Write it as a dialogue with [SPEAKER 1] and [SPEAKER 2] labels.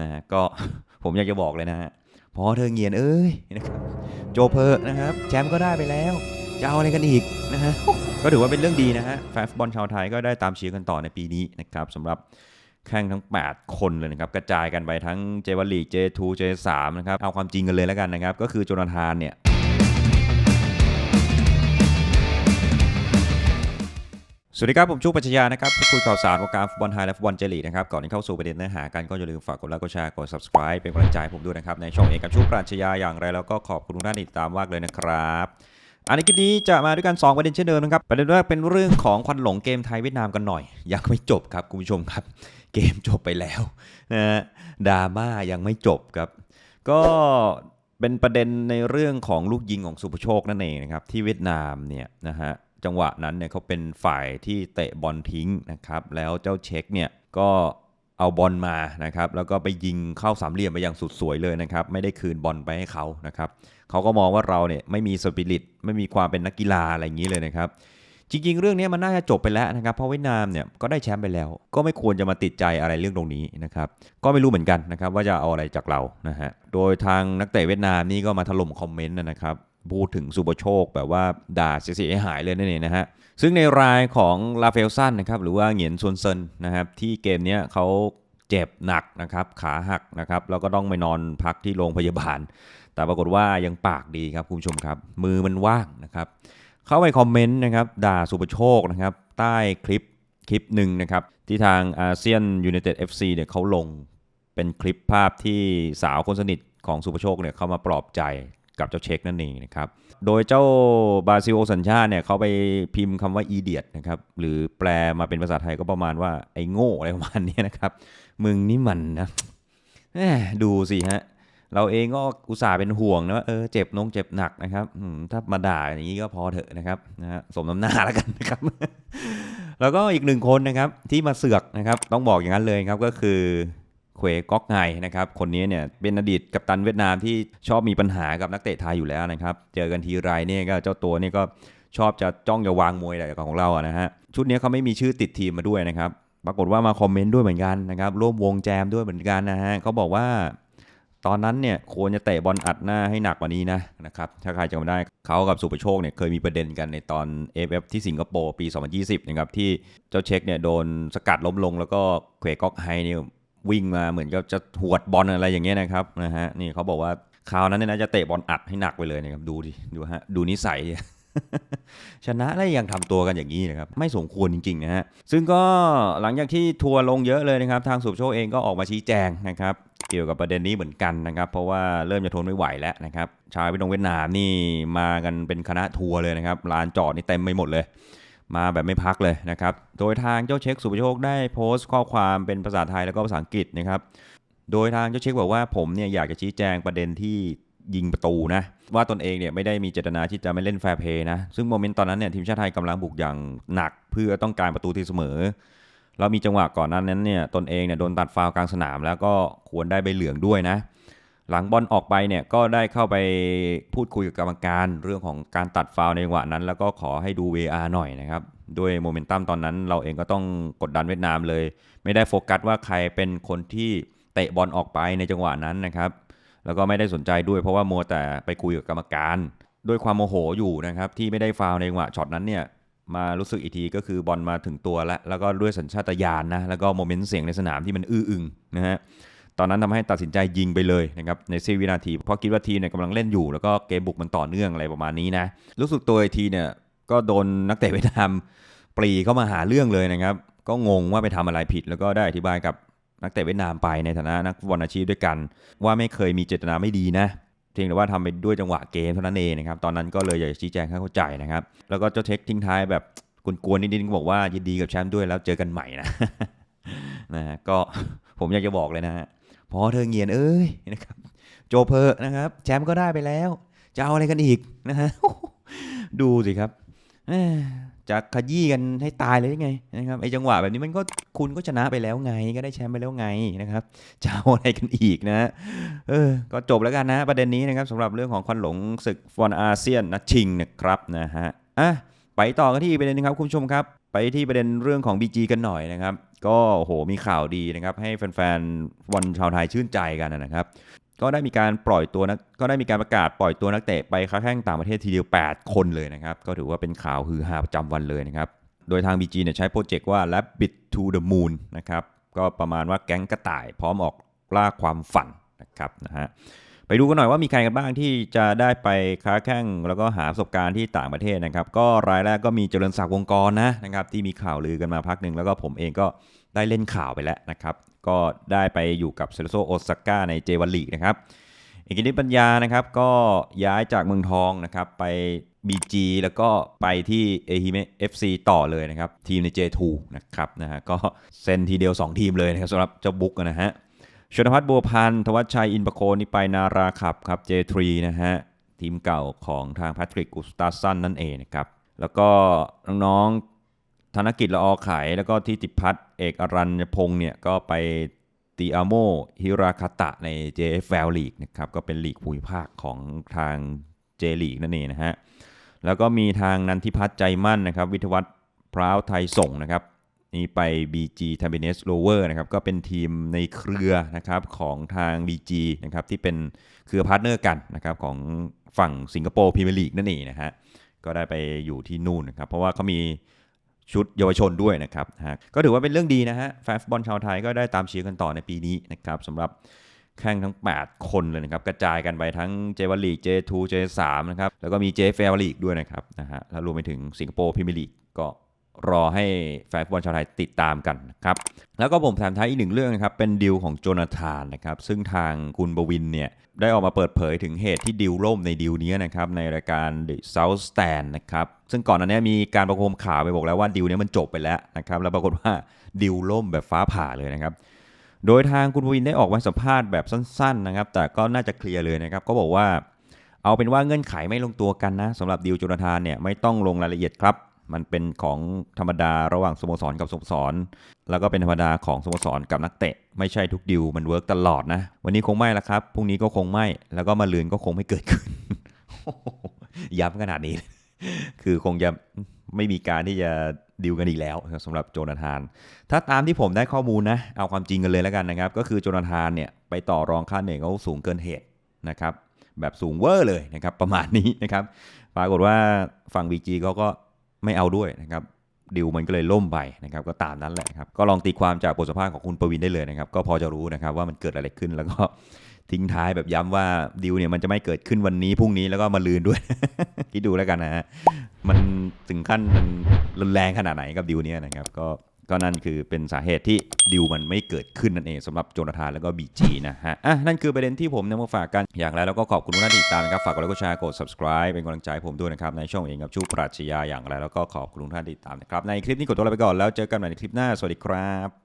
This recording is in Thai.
[SPEAKER 1] นะฮะก็ผมอยากจะบอกเลยนะฮะพอเธอเงียนเอ้ยนะครับโจเพอร์นะครับแชมป์ก็ได้ไปแล้ว จะเอาอะไรกันอีกนะฮะก็ถือว่าเป็นเรื่องดีนะฮะแฟนฟุตบอลชาวไทยก็ได้ตามเชียร์กันต่อในปีนี้นะครับสำหรับแข่งทั้ง 8 คนเลยนะครับ กระจายกันไปทั้งเจวัลลีเจทูเจสามนะครับ เอาความจริงกันเลยแล้วกันนะครับ ก็คือโจนาธานเนี่ย สวัสดีครับ ผมชูปัชญานะครับพูดคุยข่าวสารวงการฟุตบอลไทยและฟุตบอลเจลีนะครับ ก่อนที่เข้าสู่ประเด็นเนื้อหากันก็อย่าลืมฝากกดไลค์กดแชร์กด subscribe เป็นกำลังใจให้ผมด้วยนะครับ ในช่องเอกกับชูปราชญาอย่างไร แล้วก็ขอบคุณทุกท่านติดตามมากเลยนะครับอันนี้คลิปนี้จะมาด้วยกัน 2 ประเด็นเช่นเดิมนะครับประเด็นแรกเป็นเรื่องของควันหลงเกมไทยเวียดนามกันหน่อย ยังไม่จบครับคุณผู้ชมครับ เกมจบไปแล้วนะฮะดราม่ายังไม่จบครับ ก็เป็นประเด็นในเรื่องของลูกยิงของสุภโชคนั่นเองนะครับที่เวียดนามเนี่ยนะฮะ จังหวะนั้นเนี่ยเขาเป็นฝ่ายที่เตะบอลทิ้งนะครับ แล้วเจ้าเช็คเนี่ยก็เอาบอลมานะครับ แล้วก็ไปยิงเข้าสามเหลี่ยมไปอย่างสุดสวยเลยนะครับ ไม่ได้คืนบอลไปให้เขานะครับเขาก็มองว่าเราเนี่ยไม่มีสปิริตไม่มีความเป็นนักกีฬาอะไรอย่างนี้เลยนะครับ จริง ๆ เรื่องนี้มันน่าจะจบไปแล้วนะครับ เพราะเวียดนามเนี่ยก็ได้แชมป์ไปแล้ว ก็ไม่ควรจะมาติดใจอะไรเรื่องตรงนี้นะครับ ก็ไม่รู้เหมือนกันนะครับว่าจะเอาอะไรจากเรานะฮะ โดยทางนักเตะเวียดนามนี่ก็มาถล่มคอมเมนต์นะครับ พูดถึงสุปโชคแบบว่าด่าเสียหายเลยนั่นเองนะฮะ ซึ่งในรายของลาเฟลซันนะครับหรือว่าเหงียนซวนเซินนะครับที่เกมนี้เขาเจ็บหนักนะครับขาหักนะครับแล้วก็ต้องไปนอนพักที่โรงพยาบาล แต่ปรากฏว่ายังปากดีครับคุณผู้ชมครับ มือมันว่างนะครับ เข้าไปคอมเมนต์นะครับด่าสุปโชคนะครับใต้คลิปคลิปหนึ่งนะครับที่ทางอาเซียนยู i นเต็ดเอฟซีเนี่ยเขาลงเป็นคลิปภาพที่สาวคนสนิทของสุปโชคเนี่ยเขามาปลอบใจ กับเจ้าเช็คนั่นเองนะครับ โดยเจ้าบาซิโอสัญชาติเนี่ยเขาไปพิมพ์คำว่าอีเดียตนะครับ หรือแปลมาเป็นภาษาไทยก็ประมาณว่าไอ้โง่อะไรประมาณนี้นะครับ มึงนี่มันนะดูสิฮะ เราเองก็อุตส่าห์เป็นห่วงนะว่าเออเจ็บนงเจ็บหนักนะครับถ้ามาด่าอย่างนี้ก็พอเถอะนะครับนะฮะสมน้ำหน้าแล้วกันนะครับ แล้วก็อีกหนึ่งคนนะครับที่มาเสือกนะครับ ต้องบอกอย่างนั้นเลยครับก็คือ เควก๊อกไงนะครับคนนี้เนี่ยเป็นอดีตกัปตันเวียดนามที่ชอบมีปัญหากับนักเตะไทยอยู่แล้วนะครับเจอกันทีไรเนี่ยก็เจ้าตัวนี่ก็ชอบจะจ้องจะวางมวยอะไรของเราอะนะฮะชุดนี้เขาไม่มีชื่อติดทีมมาด้วยนะครับปรากฏว่ามาคอมเมนต์ด้วยเหมือนกันนะครับร่วมวงแจมด้วยเหมือนกันนะฮะเขาบอกว่าตอนนั้นเนี่ยควรจะเตะบอลอัดหน้าให้หนักกว่านี้นะนะครับถ้าใครจำได้เขากับสุประโชคเนี่ยเคยมีประเด็นกันในตอน AFF ที่สิงคโปร์ปี 2020นะครับที่เจ้าเช็คเนี่ยโดนสกัดล้มลงแล้วก็เควก๊อกไฮเนี่ย วิ่งมาเหมือนกับจะหวดบอลอะไรอย่างเงี้ยนะครับนะฮะนี่เขาบอกว่าคราวนั้นเนี่ยนะจะเตะบอลอัดให้หนักไปเลยนะครับดูดิดูฮะดูนิสัยชนะแล้วยังทำตัวกันอย่างนี้นะครับไม่สมควรจริงๆนะฮะซึ่งก็หลังจากที่ทัวร์ลงเยอะเลยนะครับ ทางสุภโชคเองก็ออกมาชี้แจงนะครับเกี่ยวกับประเด็นนี้เหมือนกันนะครับ เพราะว่าเริ่มจะทนไม่ไหวแล้วนะครับชาวเวียดนามเวียดนามนี่มากันเป็นคณะทัวร์เลยนะครับลานจอดนี่เต็มไปหมดเลย มาแบบไม่พักเลยนะครับ โดยทางเจ้าเช็คสุภโชคได้โพสต์ข้อความเป็นภาษาไทยแล้วก็ภาษาอังกฤษนะครับ โดยทางเจ้าเช็คบอกว่าผมเนี่ยอยากจะชี้แจงประเด็นที่ยิงประตูนะว่าตนเองเนี่ยไม่ได้มีเจตนาที่จะไม่เล่นแฟร์เพย์นะ ซึ่งโมเมนต์ตอนนั้นเนี่ยทีมชาติไทยกำลังบุกอย่างหนักเพื่อต้องการประตูที่เสมอแล้วมีจังหวะก่อนนั้นนั้นเนี่ยตนเองเนี่ยโดนตัดฟาวล์กลางสนาม แล้วก็ควรได้ใบเหลืองด้วยนะ หลังบอลออกไปเนี่ยก็ได้เข้าไปพูดคุยกับกรรมการเรื่องของการตัดฟาวในจังหวะนั้น แล้วก็ขอให้ดู VR หน่อยนะครับด้วยโมเมนตัมตอนนั้นเราเองก็ต้องกดดันเวียดนามเลย ไม่ได้โฟกัสว่าใครเป็นคนที่เตะบอลออกไปในจังหวะนั้นนะครับ แล้วก็ไม่ได้สนใจด้วยเพราะว่ามัวแต่ไปคุยกับกรรมการ ด้วยความโมโหอยู่นะครับที่ไม่ได้ฟาวในจังหวะช็อตนั้นเนี่ยมารู้สึกอีกทีก็คือบอลมาถึงตัวแล้วแล้วก็ด้วยสัญชาตญาณนะแล้วก็โมเมนต์เสียงในสนามที่มันอื้ออึงนะฮะ ตอนนั้นทำให้ตัดสินใจยิงไปเลยนะครับในเสี้ยววินาที เพราะคิดว่าทีมเนี่ยกำลังเล่นอยู่ แล้วก็เกมบุกมันต่อเนื่องอะไรประมาณนี้นะรู้สึกตัวอีกทีเนี่ยก็โดนนักเตะเวียดนามปรีเข้ามาหาเรื่องเลยนะครับ ก็งงว่าไปทำอะไรผิด แล้วก็ได้อธิบายกับนักเตะเวียดนามไปในฐานะนักฟุตบอลอาชีพด้วยกัน ว่าไม่เคยมีเจตนาไม่ดีนะเพียงแต่ว่าทำไปด้วยจังหวะเกมเท่านั้นเองนะครับตอนนั้นก็เลยอยากจะชี้แจงให้เข้าใจนะครับ แล้วก็เจ้าเทคทิ้งท้ายแบบกวนๆนิดๆก็บอกว่ายินดีกับแชมป์ด้วยแล้วเจอกันใหม่นะนะก็ผมอยากจะบอกเลยนะฮะ พอเธอเงียนเอ้ยนะครับโจเพอร์นะครับ แชมป์ก็ได้ไปแล้ว จะเอาอะไรกันอีกนะฮะดูสิครับจะขยี้กันให้ตายเลยยังไงนะครับไอจังหวะแบบนี้มันก็คุณก็ชนะไปแล้วไง ก็ได้แชมป์ไปแล้วไงนะครับจะเอาอะไรกันอีกนะเออก็จบแล้วกันนะประเด็นนี้นะครับสำหรับเรื่องของควันหลงศึกฟุตบอลอาเซียนนัดชิงนะครับนะฮะอะไปต่อกันที่ประเด็นนึงครับคุณผู้ชมครับ ไปที่ประเด็นเรื่องของ BG กันหน่อยนะครับ ก็โหมีข่าวดีนะครับ ให้แฟนๆบอลชาวไทยชื่นใจกันนะครับ ก็ได้มีการปล่อยตัวนักก็ได้มีการประกาศปล่อยตัวนักเตะไปค้าแข่งต่างประเทศทีเดียว 8 คนเลยนะครับ ก็ถือว่าเป็นข่าวฮือฮาประจำวันเลยนะครับ โดยทาง BG เนี่ยใช้โปรเจกต์ว่า Rabbit to the Moon นะครับก็ประมาณว่าแก๊งกระต่ายพร้อมออกล่าความฝันนะครับนะฮะ ไปดูกันหน่อยว่ามีใครกันบ้างที่จะได้ไปค้าแข่งแล้วก็หาประสบการณ์ที่ต่างประเทศนะครับ ก็รายแรกก็มีเจริญศักดิ์วงกรนะนะครับ ที่มีข่าวลือกันมาพักหนึ่งแล้วก็ผมเองก็ได้เล่นข่าวไปแล้วนะครับ ก็ได้ไปอยู่กับเซเลโซโอซาก้าในเจวันลีนะครับเอกนิตปัญญานะครับก็ย้ายจากเมืองทองนะครับไป BG แล้วก็ไปที่เอฮิเม FC ต่อเลยนะครับ ทีมใน J2 นะครับนะฮะก็เซ็นทีเดียว 2 ทีมเลยนะครับสำหรับเจ้าบุ๊กนะฮะ ชนพัฒน์บัวพันธ์ธวัชชัยอินประโคนนี่ไปนาราขับครับ J3 นะฮะ ทีมเก่าของทางแพทริกกุสตาสันนั่นเองนะครับ แล้วก็น้องๆธนกิจละออไขแล้วก็ทิติพัฒน์เอกอรัญพงษ์เนี่ยก็ไปตีอาโมฮิราคาตะใน JFL League นะครับ ก็เป็นลีกภูมิภาคของทาง J League นั่นเองนะฮะ แล้วก็มีทางนันทิพัฒน์ใจมั่นนะครับ วิทวัฒน์พร้าวไทยส่งนะครับ นี่ไป BG t a m b i n e s Rover นะครับก็เป็นทีมในเครือนะครับของทาง BG นะครับที่เป็นเครือพาร์ทเนอร์กันนะครับของฝั่งสิงคโปร์พรีเมียร์ลีกนั่นเองนะฮะก็ได้ไปอยู่ที่นู่นนะครับเพราะว่าเขามีชุดเยาวชนด้วยนะครับฮะก็ถือว่าเป็นเรื่องดีนะฮะแฟนฟุตบอลชาวไทยก็ได้ตามเชียร์กันต่อในปีนี้นะครับสำหรับแข่งทั้ง 8 คนเลยนะครับ กระจายกันไปทั้งเจว l ลีก J2 J3 นะครับแล้วก็มี JFL ลีกด้วยนะครับนะฮะแล้วรวมไปถึงสิงคโปร์พรีเมียร์ลีกก็ รอให้แฟนฟุตบอลชาวไทยติดตามกันนะครับ แล้วก็ผมถามท้ายอีกหนึ่งเรื่องนะครับ เป็นดิวของโจนาธานนะครับ ซึ่งทางคุณบวินเนี่ย ได้ออกมาเปิดเผยถึงเหตุที่ดิวล่มในดิวนี้นะครับ ในรายการ The South Stand นะครับ ซึ่งก่อนหน้านี้มีการประโคมข่าวไปบอกแล้วว่าดิวนี้มันจบไปแล้วนะครับ แล้วปรากฏว่าดิวล่มแบบฟ้าผ่าเลยนะครับโดยทางคุณบวินได้ออกมาสัมภาษณ์แบบสั้นๆนะครับ แต่ก็น่าจะเคลียร์เลยนะครับ ก็บอกว่า เอาเป็นว่าเงื่อนไขไม่ลงตัวกันนะสำหรับดิวโจนาธานเนี่ยไม่ต้องลงรายละเอียดครับ มันเป็นของธรรมดาระหว่างสโมสรกับสโมสร แล้วก็เป็นธรรมดาของสโมสรกับนักเตะ ไม่ใช่ทุกดิวมันเวิร์กตลอดนะ วันนี้คงไม่ละครับพรุ่งนี้ก็คงไม่แล้วก็มาลืนก็คงไม่เกิดขึ้นย้ำขนาดนี้ คือคงจะไม่มีการที่จะดิวกันอีกแล้วสำหรับโจนาธาน ถ้าตามที่ผมได้ข้อมูลนะ เอาความจริงกันเลยแล้วกันนะครับ ก็คือโจนาธานเนี่ยไปต่อรองค่าเหนื่อยเขาสูงเกินเหตุนะครับแบบสูงเวอร์เลยนะครับประมาณนี้นะครับ ปรากฏว่าฝั่ง BG เขาก็ ไม่เอาด้วยนะครับดิวมันก็เลยล่มไปนะครับก็ตามนั้นแหละครับก็ลองตีความจากบทสัมภาษณ์ของคุณประวินได้เลยนะครับก็พอจะรู้นะครับว่ามันเกิดอะไรขึ้นแล้วก็ทิ้งท้ายแบบย้ำว่าดิวเนี่ยมันจะไม่เกิดขึ้นวันนี้พรุ่งนี้แล้วก็มาลืนด้วยคิดดูแล้วกันนะฮะมันถึงขั้นมันรุนแรงขนาดไหนกับดิวเนี่ยนะครับก็ ก็นั่นคือเป็นสาเหตุที่ดิวมันไม่เกิดขึ้นนั่นเองสำหรับโจนาธานแล้วก็บีจีนะฮะอะนั่นคือประเด็นที่ผมนำมาฝากกันอย่างไรแล้วก็ขอบคุณทุกท่านที่ติดตามนะครับฝากกดไลค์กดแชร์กด subscribe เป็นกำลังใจผมด้วยนะครับในช่องเองกับชูปรัชญาอย่างไรแล้วก็ขอบคุณทุกท่านที่ติดตามนะครับในคลิปนี้กดตัวลาไปก่อนแล้วเจอกันใหม่ในคลิปหน้าสวัสดีครับ